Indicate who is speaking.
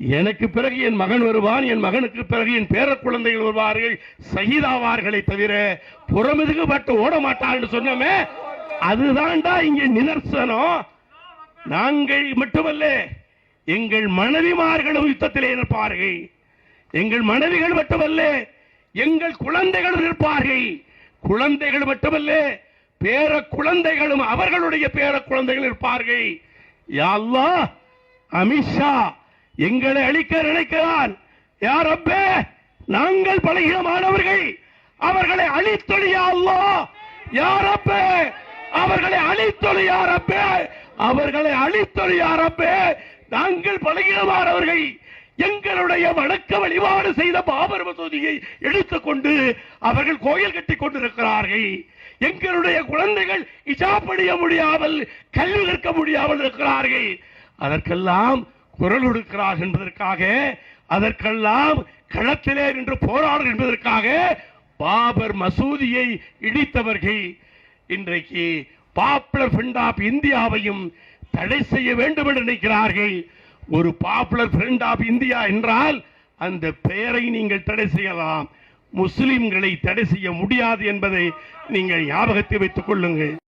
Speaker 1: எனக்கு பிறகு என் மகன் வருவான் என் மகனுக்கு பிறகு என் பேர குழந்தைகள் வருவார்கள் சகிதாவார்களை தவிர புறமுதுகு ஓட மாட்டார்கள் சொன்னோமே அதுதான்டா இங்கே நிதர்சனம். நாங்கள் மட்டுமல்ல எங்கள் மனைவிமார்களும் யுத்தத்திலே நிற்பார்கள். எங்கள் மனைவிகள் மட்டுமல்ல எங்கள் குழந்தைகள் நிற்பார்கள். குழந்தைகள் மட்டுமல்ல பேர குழந்தைகளும் அவர்களுடைய பேர குழந்தைகள் இருப்பார்கள் யா அமித்ஷா எங்களை அழிக்க நினைக்கிறான். யார் அப்பே நாங்கள் பலகீனமானவர்கள். அவர்களை அழித்தொழியா அல்லாஹ். யார் அப்பே அவர்களை அழித்தொழி யார் அப்பே அவர்களை அழித்தொழி யார் அப்பே நாங்கள் பலகீனமானவர்கள். எங்களுடைய வணக்க வழிபாடு செய்த பாபர் மசூதியை எடுத்துக்கொண்டு அவர்கள் கோயில் கட்டி கொண்டிருக்கிறார்கள். எங்களுடைய குழந்தைகள் இஜாப்படிய முடியாமல் கல்வி கற்க முடியாமல் இருக்கிறார்கள். அதற்கெல்லாம் குரல் கொடுக்கிறார் என்பதற்காக அதற்கெல்லாம் களத்திலே நின்று போராடுகள் என்பதற்காக பாபர் மசூதியை இடித்தவர்கள். இன்றைக்கு பாப்புலர் ஃப்ரண்ட் ஆஃப் இந்தியாவையும் தடை செய்ய வேண்டும் என்று நினைக்கிறார்கள். ஒரு பாப்புலர் ஃப்ரண்ட் ஆஃப் இந்தியா என்றால் அந்த பெயரை நீங்கள் தடை செய்யலாம். முஸ்லிம்களை தடை செய்ய முடியாது என்பதை நீங்கள் ஞாபகத்தை வைத்துக் கொள்ளுங்கள்.